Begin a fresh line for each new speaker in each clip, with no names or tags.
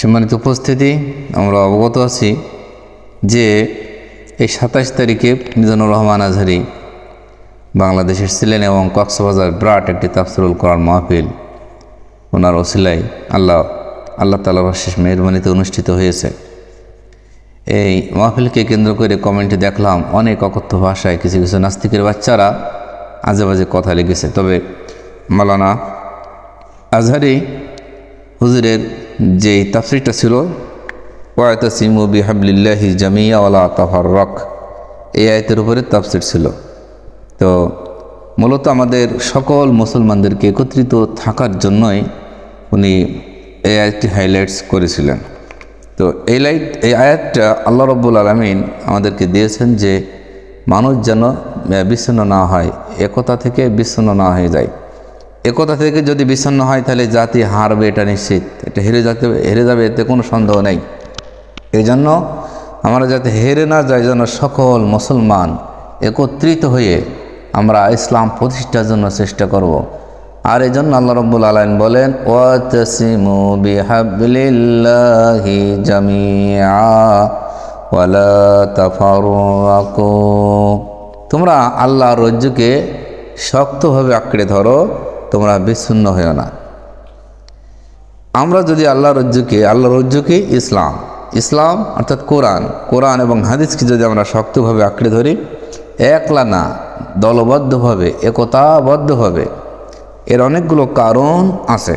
সম্মানিত উপস্থিতি, আমরা অবগত আছি যে এই সাতাশ তারিখে মিজানুর রহমান আজহারি বাংলাদেশের ছিলেন এবং কক্সবাজার বিরাট একটি তাফসিরুল কোরআন মাহফিল। ওনার ওসিলাই আল্লাহ আল্লাহ তালা শেষ মেহরবানিতে অনুষ্ঠিত হয়েছে। এই মাহফিলকে কেন্দ্র করে কমেন্টে দেখলাম অনেক অকথ্য ভাষায় কিছু কিছু নাস্তিকের বাচ্চারা আজে বাজে কথা লিখেছে। তবে মালানা আজহারি হুজুরের যেই তাফসিরটা ছিল, ওয়াতাসিমু বিহাবলিল্লাহি জামিয়া ওয়ালা তাফার রক এই আয়তের উপরে তাফসির ছিল। তো মূলত আমাদের সকল মুসলমানদেরকে একত্রিত থাকার জন্যই উনি এই আয়াতটি হাইলাইটস করেছিলেন। তো এই লাইট এই আয়াতটা আল্লাহ রব্বুল আলমিন আমাদেরকে দিয়েছেন যে, মানুষ যেন বিচ্ছিন্ন না হয়, একতা থেকে বিচ্ছিন্ন না হয়ে যায়। একতা থেকে যদি বিচ্ছিন্ন হয়, তাহলে জাতি হারবে, এটা নিশ্চিত। এটা হেরে যাতে, হেরে যাবে, এতে কোনো সন্দেহ নেই। এই জন্য আমরা যাতে হেরে না যাই, যেন সকল মুসলমান একত্রিত হয়ে আমরা ইসলাম প্রতিষ্ঠার জন্য চেষ্টা করব। আর এই জন্য আল্লাহ রব্বুল আলম বলেন তাফাররাকু। তোমরা আল্লাহর রজ্জুকে শক্তভাবে আঁকড়ে ধরো। তোমরা বিচ্ছিন্ন হয়েও না। আমরা যদি আল্লাহ রজ্জুকে আল্লাহ রজ্জুকে ইসলাম ইসলাম অর্থাৎ কোরআন কোরআন এবং হাদিসকে যদি আমরা শক্তভাবে আঁকড়ে ধরি, একলা না, দলবদ্ধভাবে, একতাবদ্ধভাবে, এর অনেকগুলো কারণ আছে।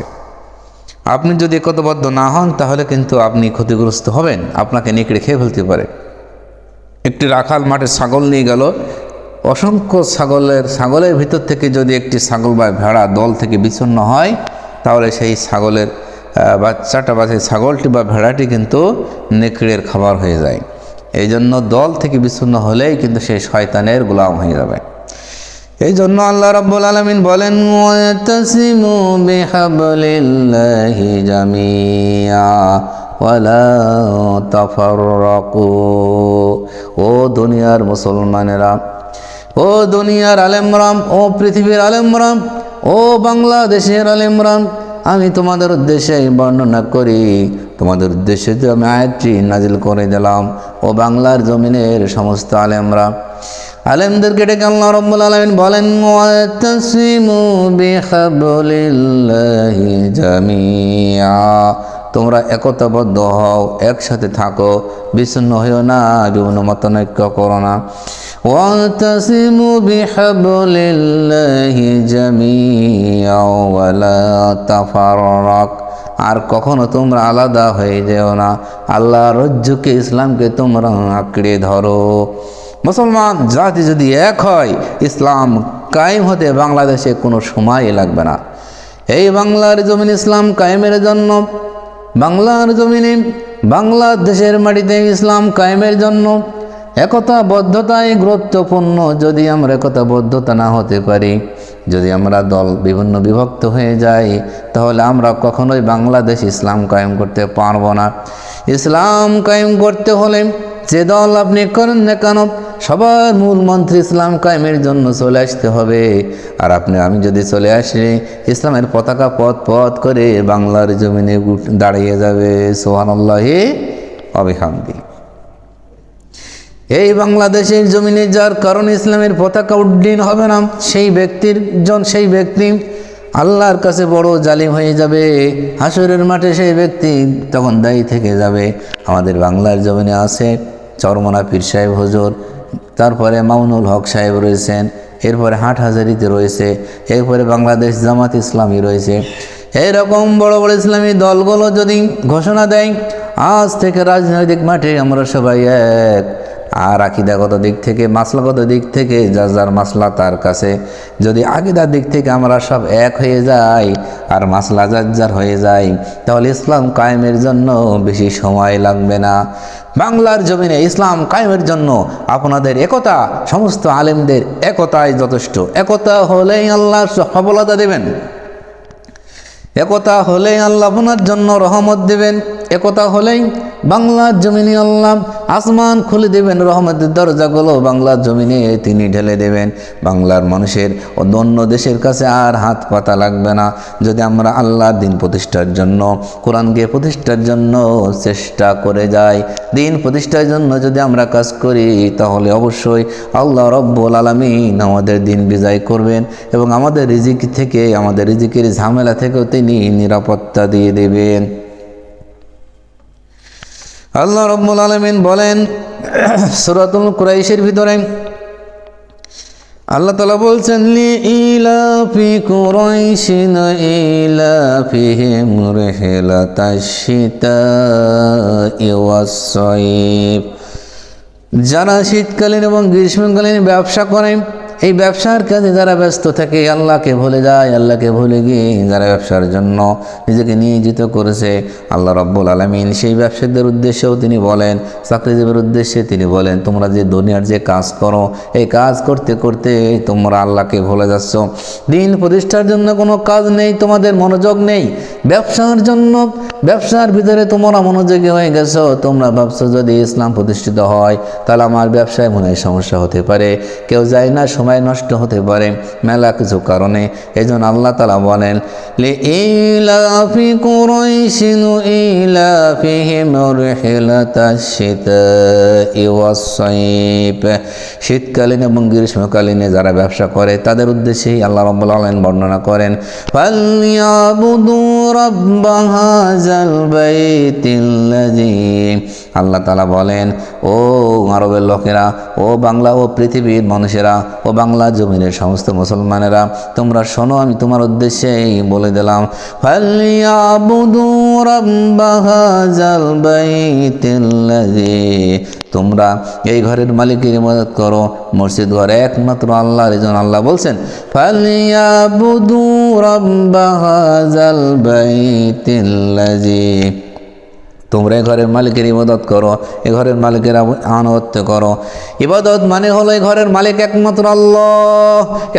আপনি যদি একতাবদ্ধ না হন, তাহলে কিন্তু আপনি ক্ষতিগ্রস্ত হবেন, আপনাকে নেকড়ে খেয়ে ফেলতে পারে। একটি রাখাল মাঠে ছাগল নিয়ে গেল অসংখ্য ছাগলের ছাগলের ভিতর থেকে যদি একটি ছাগল বা ভেড়া দল থেকে বিচ্ছিন্ন হয়, তাহলে সেই ছাগলের বাচ্চাটা বা সেই ছাগলটি বা ভেড়াটি কিন্তু নেকড়ের খাবার হয়ে যায়। এই জন্য দল থেকে বিচ্ছিন্ন হলেই কিন্তু সেই শয়তানের গোলাম হয়ে যাবে। এই জন্য আল্লাহ রাব্বুল আলামিন বলেন ও দুনিয়ার মুসলমানেরা ও দুনিয়ার আলেমরাম, ও পৃথিবীর আলেমরাম, ও বাংলাদেশের আলেমরাম, আমি তোমাদের উদ্দেশ্যে বর্ণনা করি। তোমাদের উদ্দেশ্যে যে আমি আয়াতটি নাজিল করে দিলাম, ও বাংলার জমিনের সমস্ত আলেমরা আলেমদেরকে ডেকে আল্লাহ রব্বুল আলমিন বলেন তোমরা একতাবদ্ধ হও, একসাথে থাকো, বিচ্ছিন্ন হইও না বিভিন্ন মতনৈক্য করো না। ওয়াতাসিমু বিহাবলিল্লাহি জামিয়া ওয়ালা তাফাররাক আর কখনো তোমরা আলাদা হয়ে যেও না। আল্লাহ রজ্জুকে ইসলামকে তোমরা আঁকড়ে ধরো। মুসলমান জাতি যদি এক হয়, ইসলাম কায়েম হতে বাংলাদেশে কোনো সময় লাগবে না। এই বাংলার জমিন ইসলাম কায়েমের জন্য, বাংলার জমিনে বাংলাদেশের মাটিতে ইসলাম কায়েমের জন্য একতাবদ্ধতাই গুরুত্বপূর্ণ যদি আমরা একতাবদ্ধতা না হতে পারি। যদি আমরা দল বিভিন্ন বিভক্ত হয়ে যাই, তাহলে আমরা কখনোই বাংলাদেশ ইসলাম কায়েম করতে পারব না। ইসলাম কায়েম করতে হলে যে দল আপনি করেন না কেন, সবার মূল মন্ত্রী ইসলাম কায়েমের জন্য চলে আসতে হবে। আর আপনি, আমি যদি চলে আসি, ইসলামের পতাকা পথ পথ করে বাংলার জমিনে দাঁড়িয়ে যাবে। সোহান আল্লাহে অবিহামদি। এই বাংলাদেশের জমিনে যার কারণে ইসলামের পতাকা উড্ডীন হবে না, সেই ব্যক্তির জন, সেই ব্যক্তি আল্লাহর কাছে বড় জালিম হয়ে যাবে। হাসুরের মাঠে সেই ব্যক্তি তখন দায়ী থেকে যাবে। আমাদের বাংলার জমিনে আছে চরমনা পীর সাহেব হজুর, তারপরে মামুনুল হক সাহেব রয়েছেন, এরপরে হাট হাজারিতে রয়েছে, এরপরে বাংলাদেশ জামাত ইসলামী রয়েছে। এইরকম বড় বড় ইসলামী দলগুলো যদি ঘোষণা দেয়, আজ থেকে রাজনৈতিক মাঠে আমরা সবাই এক। আর আকিদাগত দিক থেকে, মাসলাগত দিক থেকে, যার যার মাসলা তার কাছে। যদি আকিদার দিক থেকে আমরা সব এক হয়ে যাই আর মাসলা যার যার হয়ে যাই তাহলে ইসলাম কায়েমের জন্য বেশি সময় লাগবে না। বাংলার জমিনে ইসলাম কায়েমের জন্য আপনাদের একতা, সমস্ত আলেমদের একতাই যথেষ্ট। একতা হলেই আল্লাহ সফলতা দেবেন। একতা হলেই আল্লাহ আপনার জন্য রহমত দেবেন। একথা হলেই বাংলার জমিনে আল্লাহ আসমান খুলে দেবেন, রহমতের দরজাগুলো বাংলার জমিনে তিনি ঢেলে দেবেন। বাংলার মানুষের ও অন্য দেশের কাছে আর হাত পাতা লাগবে না। যদি আমরা আল্লাহর দিন প্রতিষ্ঠার জন্য কোরআনকে প্রতিষ্ঠার জন্য চেষ্টা করে যাই, দিন প্রতিষ্ঠার জন্য যদি আমরা কাজ করি, তাহলে অবশ্যই আল্লাহ রব্বুল আলমিন আমাদের দিন বিজয় করবেন এবং আমাদের রিজিক থেকে, আমাদের রিজিকের ঝামেলা থেকেও তিনি নিরাপত্তা দিয়ে দেবেন। আল্লাহ রব্বুল আলমিন বলেন, সুরাতুল কুরাইশের ভিতরে আল্লাহ তালা বলছেন ইলাফি কুরাইশিন ইলাফিহিম রিহলাতাশিতা যারা শীতকালীন এবং গ্রীষ্মকালীন ব্যবসা করে এই ব্যবসার কাজে যারা ব্যস্ত থাকে, আল্লাহকে ভুলে যায়, আল্লাহকে ভুলে গিয়ে যারা ব্যবসার জন্য নিজেকে নিয়োজিত করেছে, আল্লাহ রব্বুল আলমিন সেই ব্যবসায়ীদের উদ্দেশ্যেও তিনি বলেন চাকরিজীবীর উদ্দেশ্যে তিনি বলেন, তোমরা যে দুনিয়ার যে কাজ করো, এই কাজ করতে করতে তোমরা আল্লাহকে ভুলে যাচ্ছ। দিন প্রতিষ্ঠার জন্য কোনো কাজ নেই, তোমাদের মনোযোগ নেই। ব্যবসার জন্য ব্যবসার ভিতরে তোমরা মনোযোগী হয়ে গেছো, তোমরা ভাবছ যদি ইসলাম প্রতিষ্ঠিত হয়, তাহলে আমার ব্যবসায় মনে হয় সমস্যা হতে পারে। কেউ যায় না, সময় নষ্ট হতে পারে, মেলা কিছু কারণে। এই জন্য আল্লাহ তালা বলেন লি শীতকালীন এবং গ্রীষ্মকালীনে যারা ব্যবসা করে, তাদের উদ্দেশ্যেই আল্লাহ রাব্বুল বর্ণনা করেন, ফালইয়াবুদু রাব্ব আল্লাহ তালা বলেন, ও আরবের লোকেরা, ও বাংলা ও পৃথিবীর মানুষেরা, ও বাংলা জমিনের সমস্ত মুসলমানেরা, তোমরা শোনো, আমি তোমার উদ্দেশ্যেই বলে দিলাম বাইতিল্লাযী। তোমরা এই ঘরের মালিকের ইবাদত করো, মসজিদ ঘর একমাত্র আল্লাহর, এই জন্য আল্লাহ বলছেন, ফালিয়াবুদু রব্বা হাযাল বাইতিল্লাযী। তোমরা এ ঘরের মালিকের ইবাদত করো, এ ঘরের মালিকের আনুগত্য করো। ইবাদত মানে হলো এই ঘরের মালিক একমাত্র আল্লাহ।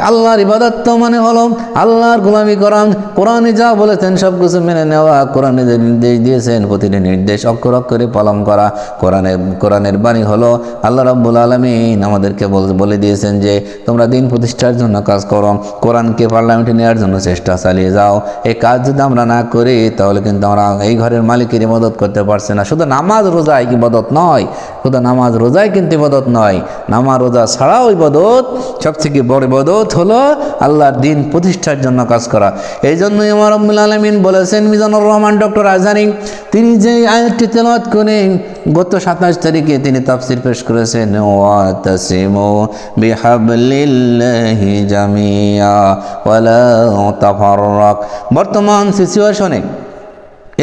আল্লাহর ইবাদত তো মানে হলো আল্লাহর গোলামি করান কোরআনে যা বলেছেন সব কিছু মেনে নেওয়া, কোরআনে যে নির্দেশ দিয়েছেন প্রতিটি নির্দেশ অক্ষর অক্ষরে পালন করা। কোরআনে, কোরআনের বাণী হলো আল্লাহ রাব্বুল আলমিন আমাদেরকে বলে দিয়েছেন যে, তোমরা দিন প্রতিষ্ঠার জন্য কাজ করো। কোরআনকে পার্লামেন্টে নেওয়ার জন্য চেষ্টা চালিয়ে যাও। এই কাজ যদি আমরা না করি, তাহলে কিন্তু আমরা এই ঘরের মালিকের ইবাদত করতে পারছি না। শুধু নামাজ রোজায় ইবাদত নয়? শুধু নামাজ রোজায় কিন্তু ইবাদত নয়। নামাজ রোজা ছাড়াও ইবাদত সবথেকে বড় ইবাদত হলো আল্লাহর দিন প্রতিষ্ঠার জন্য কাজ করা। এই জন্যই আমার রব্বুল আলমিন বলেছেন, মিজানুর রহমান, ডক্টর আজহারি তিনি যে আয়াতটি তেলাওয়াত করে গত সাতাশ তারিখে তিনি তাফসির পেশ করেছেন বর্তমান সিচুয়েশনে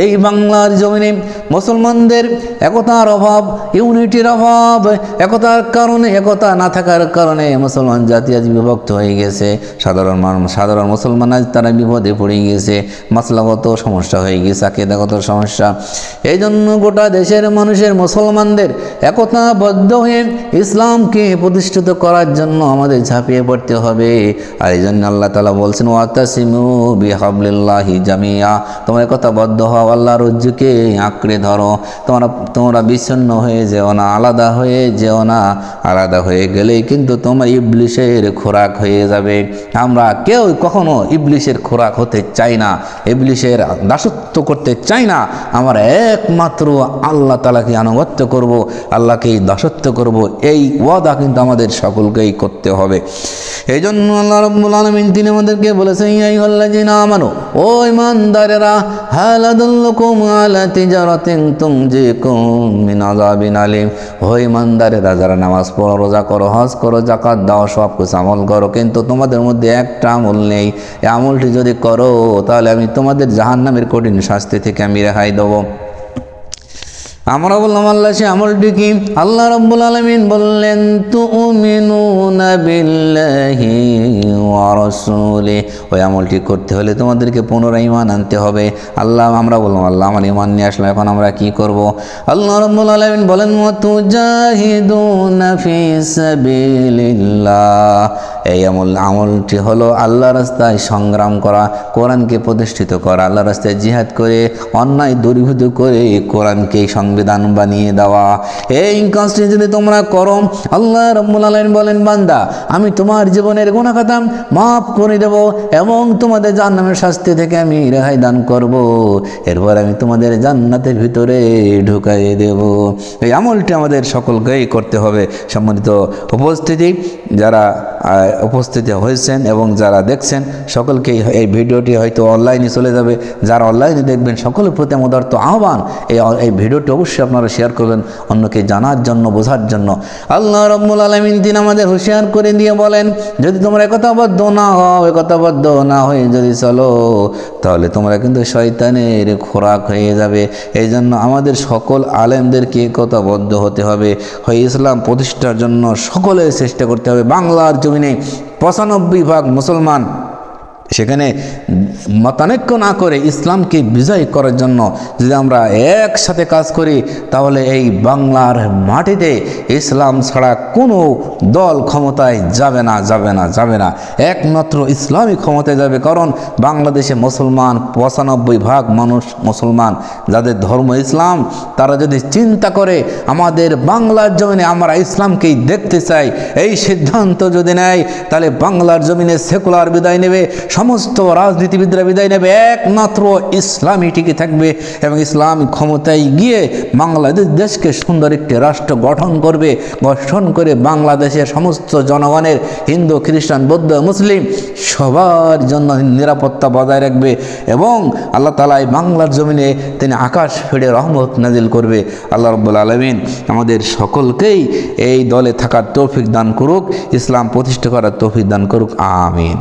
এই বাংলার জমিনে মুসলমানদের একতার অভাব, ইউনিটির অভাব, একতার কারণে, একতা না থাকার কারণে মুসলমান জাতি আজ বিভক্ত হয়ে গেছে। সাধারণ মানুষ সাধারণ মুসলমান আজ তারা বিপদে পড়ে গিয়েছে মাসলাগত সমস্যা হয়ে গেছে, আকেদাগত সমস্যা। এই জন্য গোটা দেশের মানুষের মুসলমানদের একতাবদ্ধ হয়ে ইসলামকে প্রতিষ্ঠিত করার জন্য আমাদের ঝাঁপিয়ে পড়তে হবে। আর এই জন্য আল্লাহ তালা বলছেন ওয়াতাসিমু বিহাবলিল্লাহি জামিয়া তোমরা একতাবদ্ধ হও আল্লাহর রজ্জুকে আঁকড়ে ধরো। তোমরা তোমরা বিচ্ছন্ন হয়ে যেও না, আলাদা হয়ে যেও না। আলাদা হয়ে গেলেই কিন্তু তোমার ইবলিশের খোরাক হয়ে যাবে। আমরা কেউ কখনো ইবলিশের খোরাক হতে চাই না, ইবলিশের দাসত্ব করতে চাই না। আমরা একমাত্র আল্লাহ তালাকে আনুগত্য করব, আল্লাহকেই দাসত্ব করব। এই ওয়াদা কিন্তু আমাদের সকলকেই করতে হবে। এই জন্য আল্লাহ রব্বুল আলমিন তিনি আমাদেরকে বলেছেন ইয়াই আল্লাহ আমানো, ও ইমানদারেরা হালাদুল্লকুম আলা তিজারাতিন তুমজিকুম মিন আযাবিন আলিম। ও ইমানদারেরা, যারা নামাজ পড়ো, রোজা করো, হজ করো, যাকাত দাও, সব কিছু আমল করো, কিন্তু তোমাদের মধ্যে একটা আমল নেই। এই আমলটি যদি করো, তাহলে আমি তোমাদের জাহান্নামের কঠিন শাস্তি থেকে আমি রেহাই দেবো। আমরা বললাম, আল্লাহ, সে আমলটি কি? আল্লাহ রব্বুল আলমিন বললেন তু বিল্লাহি ওয়া রাসূলি ওই আমলটি করতে হলে তোমাদেরকে পুনরায় ইমান আনতে হবে। আল্লাহ, আমরা বললাম, আল্লাহ, আমার ইমান নিয়ে আসলাম, এখন আমরা কি করব? আল্লাহ রব্বুল আলমিন বলেন সাবিলিল্লাহ। এই আমল, আমলটি হলো আল্লাহ রাস্তায় সংগ্রাম করা, কোরআনকে প্রতিষ্ঠিত করা আল্লাহ রাস্তায় জিহাদ করে, অন্যায় দূরীভূত করে কোরআনকে সংবিধান বানিয়ে দেওয়া। এই কাজটি যদি তোমরা করো, আল্লাহ রব্বুল আলামিন বলেন, বান্দা, আমি তোমার জীবনের গুণাখাতাম মাফ করে দেব এবং তোমাদের জান্নামের শাস্তি থেকে আমি রেহাই দান করব। এরপর আমি তোমাদের জান্নাতের ভিতরে ঢুকাই দেব। এই আমলটি আমাদের সকলকেই করতে হবে। সম্মানিত উপস্থিতি, যারা উপস্থিত হয়েছেন এবং যারা দেখছেন, সকলকেই এই ভিডিওটি হয়তো অনলাইনে চলে যাবে। যারা অনলাইনে দেখবেন, সকলের প্রতি আমাদের তো আহ্বান। এই এই ভিডিওটি অবশ্যই আপনারা শেয়ার করবেন, অন্যকে জানার জন্য, বোঝার জন্য। আল্লাহ রব্বুল আলমিন দিন আমাদের হুঁশিয়ার করে দিয়ে বলেন, যদি তোমরা একতাবদ্ধ না হও একতাবদ্ধ না হয়ে যদি চলো, তাহলে তোমরা কিন্তু শয়তানের খোরাক হয়ে যাবে। এই জন্য আমাদের সকল আলেমদেরকে একতাবদ্ধ হতে হবে। হয় ইসলাম প্রতিষ্ঠার জন্য সকলের চেষ্টা করতে হবে। বাংলার জমিনে পঁচানব্বই ভাগ মুসলমান, সেখানে মতানৈক্য না করে ইসলামকে বিজয় করার জন্য যদি আমরা একসাথে কাজ করি, তাহলে এই বাংলার মাটিতে ইসলাম ছাড়া কোনো দল ক্ষমতায় যাবে না যাবে না যাবে না। একমাত্র ইসলামই ক্ষমতায় যাবে, কারণ বাংলাদেশে মুসলমান পঁচানব্বই ভাগ মানুষ মুসলমান। যাদের ধর্ম ইসলাম, তারা যদি চিন্তা করে, আমাদের বাংলার জমিনে আমরা ইসলামকেই দেখতে চাই, এই সিদ্ধান্ত যদি নেয়, তাহলে বাংলার জমিনে সেকুলার বিদায় নেবে, সমস্ত রাজনীতিবিদরা বিদায় নেবে একমাত্র ইসলামই টিকে থাকবে এবং ইসলাম ক্ষমতায় গিয়ে বাংলাদেশ দেশকে সুন্দর একটি রাষ্ট্র গঠন করবে, গঠন করে বাংলাদেশের সমস্ত জনগণের হিন্দু, খ্রিস্টান, বৌদ্ধ, মুসলিম সবার জন্য নিরাপত্তা বজায় রাখবে এবং আল্লাহ তালা এই বাংলার জমিনে তিনি আকাশ ফেড়ে রহমত নাজিল করবে। আল্লাহ রব্বুল আলমিন আমাদের সকলকেই এই দলে থাকার তৌফিক দান করুক, ইসলাম প্রতিষ্ঠা করার তৌফিক দান করুক, আমিন।